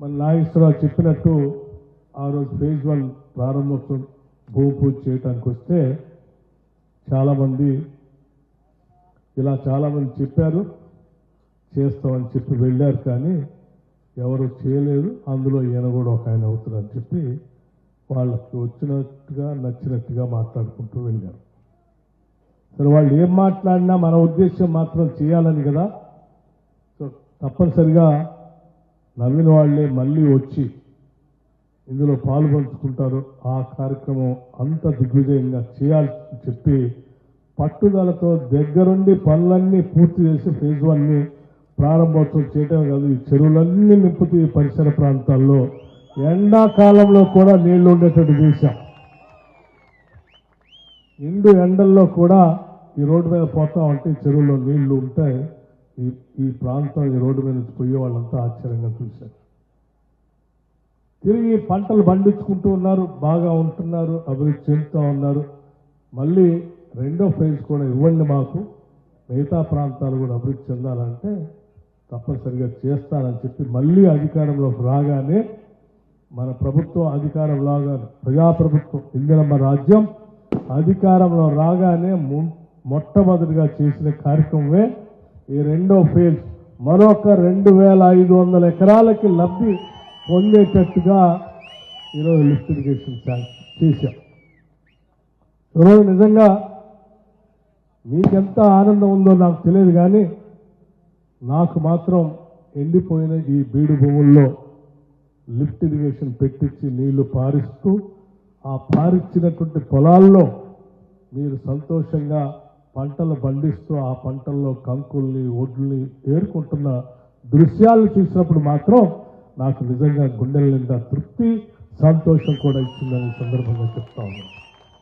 మన నాగేశ్వరరావు చెప్పినట్టు ఆ రోజు ఫేజ్ వన్ ప్రారంభోత్సవం భూమి పూజ చేయడానికి వస్తే చాలామంది ఇలా చాలామంది చెప్పారు చేస్తామని చెప్పి వెళ్ళారు కానీ ఎవరు చేయలేదు. అందులో ఈయన కూడా ఒక ఆయన అవుతున్నారని చెప్పి వాళ్ళకి వచ్చినట్టుగా నచ్చినట్టుగా మాట్లాడుకుంటూ వెళ్ళారు. సరే వాళ్ళు ఏం మాట్లాడినా మన ఉద్దేశం మాత్రం చేయాలని కదా. సో తప్పనిసరిగా నవ్విన వాళ్ళే మళ్ళీ వచ్చి ఇందులో పాల్పంచుకుంటారు. ఆ కార్యక్రమం అంత దిగ్విజయంగా చేయాలని చెప్పి పట్టుదలతో దగ్గరుండి పనులన్నీ పూర్తి చేసి ఫేజ్ వన్ని ప్రారంభోత్సవం చేయటం కాదు ఈ చెరువులన్నీ నింపుతూ ఈ పరిసర ప్రాంతాల్లో ఎండాకాలంలో కూడా నీళ్ళు ఉండేటట్టు చేశాం. నిండు ఎండల్లో కూడా ఈ రోడ్డు మీద పోతా ఉంటే ఈ చెరువులో నీళ్ళు ఉంటాయి. ఈ ఈ ప్రాంతం ఈ రోడ్డు మీద నుంచి పోయే వాళ్ళంతా ఆశ్చర్యంగా చూశారు. తిరిగి పంటలు పండించుకుంటూ ఉన్నారు బాగా ఉంటున్నారు అభివృద్ధి చెందుతూ ఉన్నారు. మళ్ళీ రెండో ఫేజ్ కూడా ఇవ్వండి మాకు మిగతా ప్రాంతాలు కూడా అభివృద్ధి చెందాలంటే తప్పనిసరిగా చేస్తానని చెప్పి మళ్ళీ అధికారంలోకి రాగానే మన ప్రభుత్వం అధికారం లాగా ప్రజాప్రభుత్వం ఇందిరమ్మ రాజ్యం అధికారంలో రాగానే మొట్టమొదటిగా చేసిన కార్యక్రమమే ఈ రెండో ఫేజ్ మరొక రెండు వేల ఐదు వందల ఎకరాలకి లబ్ధి పొందేటట్టుగా ఈరోజు లిఫ్ట్ ఇరిగేషన్ చేశాం. ఈరోజు నిజంగా మీకెంత ఆనందం ఉందో నాకు తెలియదు కానీ నాకు మాత్రం ఎండిపోయిన ఈ బీడు భూముల్లో లిఫ్ట్ ఇరిగేషన్ పెట్టించి నీళ్ళు పారిస్తూ ఆ పారిచ్చినటువంటి పొలాల్లో మీరు సంతోషంగా పంటలు పండిస్తూ ఆ పంటల్లో కంకుల్ని ఒడ్లని ఏరుకుంటున్న దృశ్యాలు చూసినప్పుడు మాత్రం నాకు నిజంగా గుండెల నిండా తృప్తి సంతోషం కూడా ఇచ్చిందని సందర్భంగా చెప్తా ఉన్నాను.